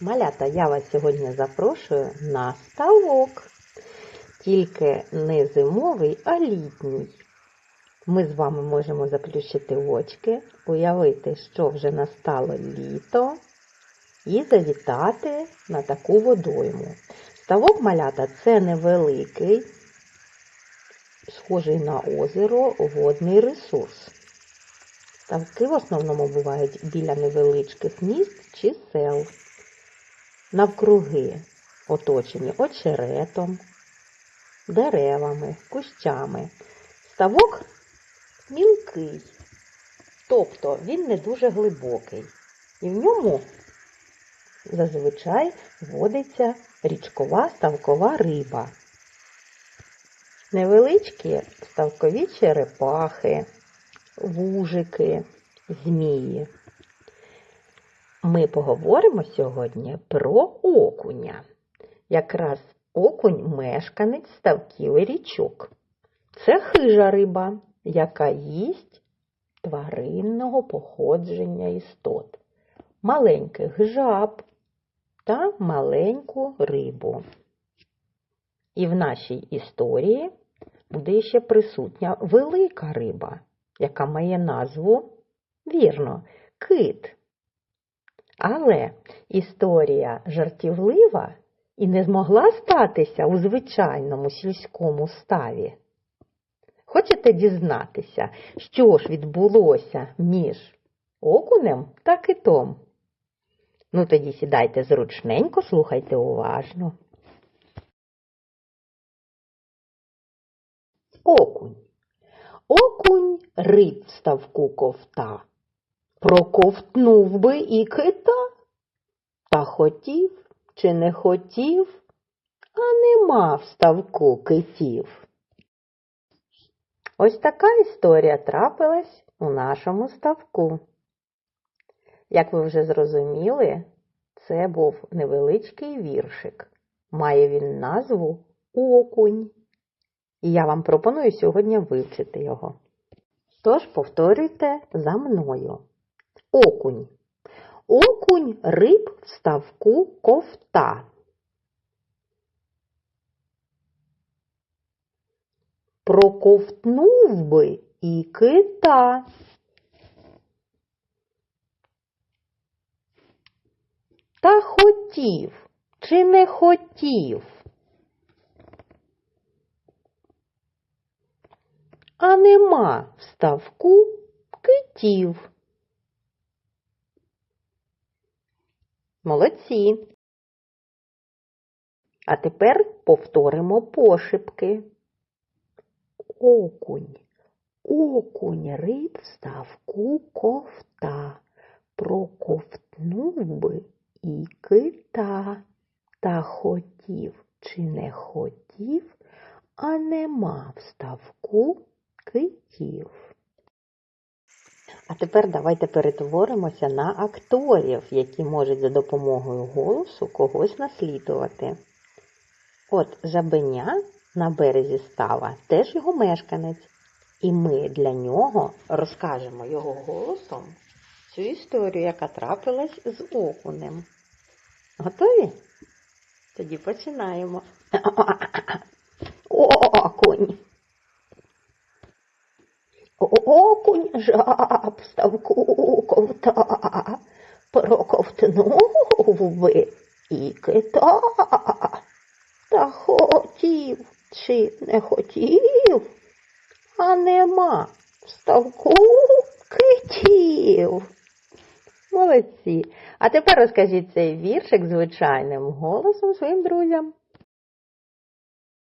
Малята, я вас сьогодні запрошую на ставок. Тільки не зимовий, а літній. Ми з вами можемо заплющити очки, уявити, що вже настало літо, і завітати на таку водойму. Ставок малята це невеликий, схожий на озеро, водний ресурс. Ставки в основному бувають біля невеличких міст чи сел. Навкруги оточені очеретом, деревами, кущами. Ставок мілкий, тобто він не дуже глибокий. І в ньому зазвичай водиться річкова ставкова риба. Невеличкі ставкові черепахи, вужики, змії. Ми поговоримо сьогодні про окуня. Якраз окунь мешканець ставків і річок. Це хижа риба, яка їсть тваринного походження істот, маленьких жаб та маленьку рибу. І в нашій історії буде ще присутня велика риба, яка має назву, вірно, кит. Але історія жартівлива і не змогла статися у звичайному сільському ставі. Хочете дізнатися, що ж відбулося між окунем та китом? Ну тоді сідайте зручненько, слухайте уважно. Окунь. Окунь риб ставку ковта. Проковтнув би і кита. Та хотів чи не хотів, а нема в ставку китів. Ось така історія трапилась у нашому ставку. Як ви вже зрозуміли, це був невеличкий віршик. Має він назву Окунь. І я вам пропоную сьогодні вивчити його. Тож повторюйте за мною. Окунь. Окунь риб в ставку ковта. Проковтнув би і кита. Та хотів чи не хотів? А нема в ставку китів. Молодці. А тепер повторимо пошепки. Окунь. Окунь риб ставку ковта. Проковтнув би і кита. Та хотів чи не хотів, а нема в ставку китів. А тепер давайте перетворимося на акторів, які можуть за допомогою голосу когось наслідувати. От жабеня на березі става теж його мешканець, і ми для нього розкажемо його голосом цю історію, яка трапилась з окунем. Готові? Тоді починаємо. О, Окунь. Окунь жаб ставку ковта, проковтнув би і кита. Та хотів чи не хотів, а нема ставку китів. Молодці. А тепер розкажіть цей віршик звичайним голосом своїм друзям.